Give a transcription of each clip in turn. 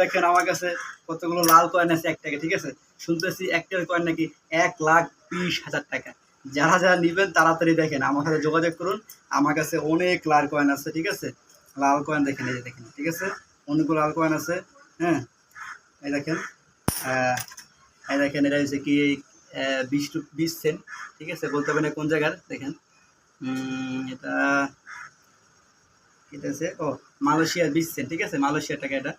দেখেন আমার কাছে কতগুলো লাল কয়েন আছে এক ঠিক আছে? শুনতেছি একটার কয়েন নাকি এক লাখ বিশ হাজার টাকা। যারা যারা নেবেন তাড়াতাড়ি দেখেন, আমার সাথে যোগাযোগ করুন। আমার কাছে অনেক লাল কয়েন আছে, ঠিক আছে? লাল কয়েন দেখেন, এই দেখেন, ঠিক আছে? অনেকগুলো লাল কয়েন আছে হ্যাঁ? এই দেখেন এই দেখেন, এটা হচ্ছে কি বিশ বিশ সেন্ট ঠিক আছে? বলতে হবে না কোন জায়গার? দেখেন এটা এটা আছে ও, মালয়েশিয়ার বিশ সেন্ট ঠিক আছে? মালয়েশিয়ার টাকা এটা।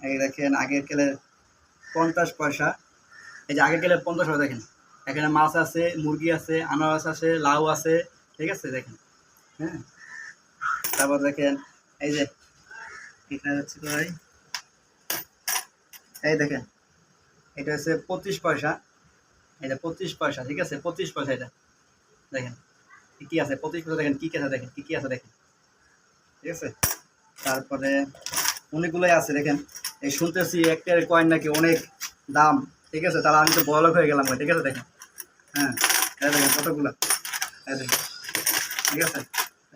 এই দেখেন, আগের কেলে পঞ্চাশ পয়সা। এই যে আগের কেলে পঞ্চাশ পয়সা দেখেন। এখানে মাছ আছে, মুরগি আছে, আনারস আছে, লাউ আছে, ঠিক আছে, দেখেন। হ্যাঁ? তারপর দেখেন, এই যে, এটা হচ্ছে ভাই, এই দেখেন, এটা হচ্ছে পঁচিশ পয়সা। এটা পঁচিশ পয়সা, ঠিক আছে, পঁচিশ পয়সা এটা। দেখেন, কি কি আছে? পঁচিশ পয়সা দেখেন, কি কি আছে দেখেন, কি কি আছে দেখেন। ঠিক আছে? তারপরে অনেকগুলোই আছে, দেখেন। এই শুনতেছি একটার কয়েন নাকি অনেক দাম, ঠিক আছে? তাহলে আমি তো বড়লোক হয়ে গেলাম ঠিক আছে? দেখেন। হ্যাঁ দেখেন কতগুলো। ঠিক আছে?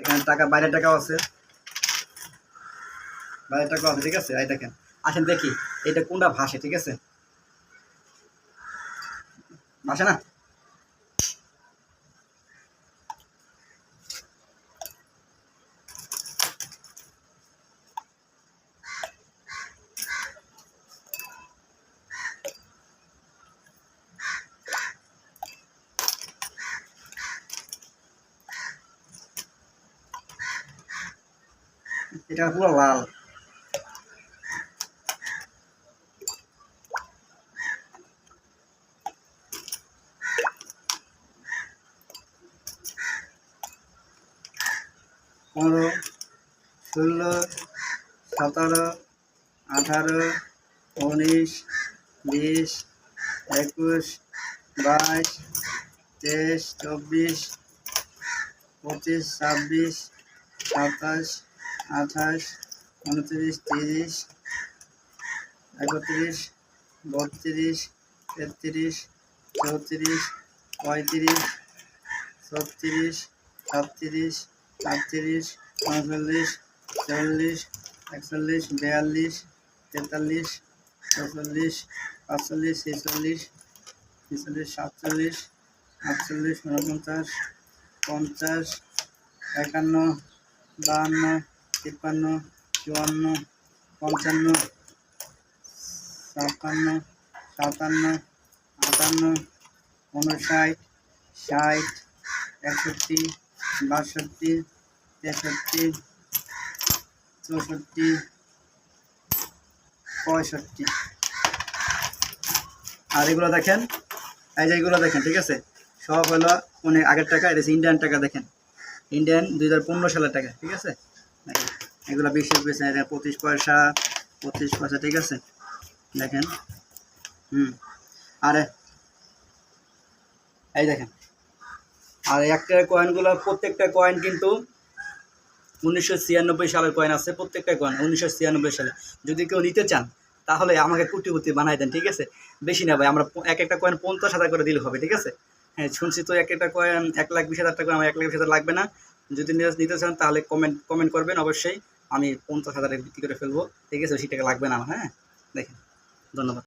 এখানে টাকা, বাইরের টাকাও আছে। বাইরের টাকাও আছে, ঠিক আছে? এই দেখেন, আসেন দেখি এটা কোনটা ভাসে ঠিক আছে? ভাসে না? এটা পুরো লাল। পনেরো, ষোলো, সতেরো, আঠারো, উনিশ, বিশ, একুশ, বাইশ, তেইশ, চব্বিশ, পঁচিশ, ছাব্বিশ, সাতাশ আঠাশ, উনত্রিশ, তিরিশ, একত্রিশ, বত্রিশ, তেত্রিশ, চৌত্রিশ, পঁয়ত্রিশ, ছত্রিশ, সাতত্রিশ, আটত্রিশ, উনচল্লিশ, চল্লিশ, একচল্লিশ, বিয়াল্লিশ, তেতাল্লিশ, চৌচল্লিশ, পাঁচচল্লিশ, ছেচল্লিশ ছেচল্লিশ, সাতচল্লিশ, আটচল্লিশ উনপঞ্চাশ পঞ্চাশ, একান্ন, বাহান্ন তিপ্পান্ন, চুয়ান্ন, পঞ্চান্ন, ছাপ্পান্ন, সাতান্ন, আটান্ন উনষাট ষাট, একষট্টি, বাষট্টি, তেষট্টি, চৌষট্টি, পঁয়ষট্টি। আর এগুলো দেখেন, এই যে এগুলো দেখেন, ঠিক আছে? সব হলো অনেক আগের টাকা, এটা ইন্ডিয়ান টাকা, দেখেন। ইন্ডিয়ান দুই হাজার পনেরো সালের টাকা, ঠিক আছে? এগুলো বিশেষ বিশেষ এটা পঁচিশ পয়সা পঁচিশ পয়সা, ঠিক আছে? দেখেন, হুম। আরে, এই দেখেন। আর একটা কয়েনগুলো প্রত্যেকটা কয়েন কিন্তু উনিশশো ছিয়ানব্বই সালের কয়েন আছে, প্রত্যেকটা কয়েন উনিশশো ছিয়ানব্বই সালে। যদি কেউ নিতে চান, তাহলে আমাকে কোটিপতি বানাই দেন, ঠিক আছে? বেশি না ভাই, আমরা এক একটা কয়েন পঞ্চাশ হাজার করে দিলে হবে, ঠিক আছে? হ্যাঁ শুনছি তো এক একটা কয়েন এক লাখ বিশ হাজার টাকা, আমার এক লাখ বিশ হাজার লাগবে না। যদি নিতে- নিতে চান, তাহলে কমেন্ট কমেন্ট করবেন অবশ্যই। আমি পঞ্চাশ হাজারে বিক্রি করে ফেলব। ঠিক আছে? বেশি টাকা লাগবে না হ্যাঁ? দেখেন। ধন্যবাদ।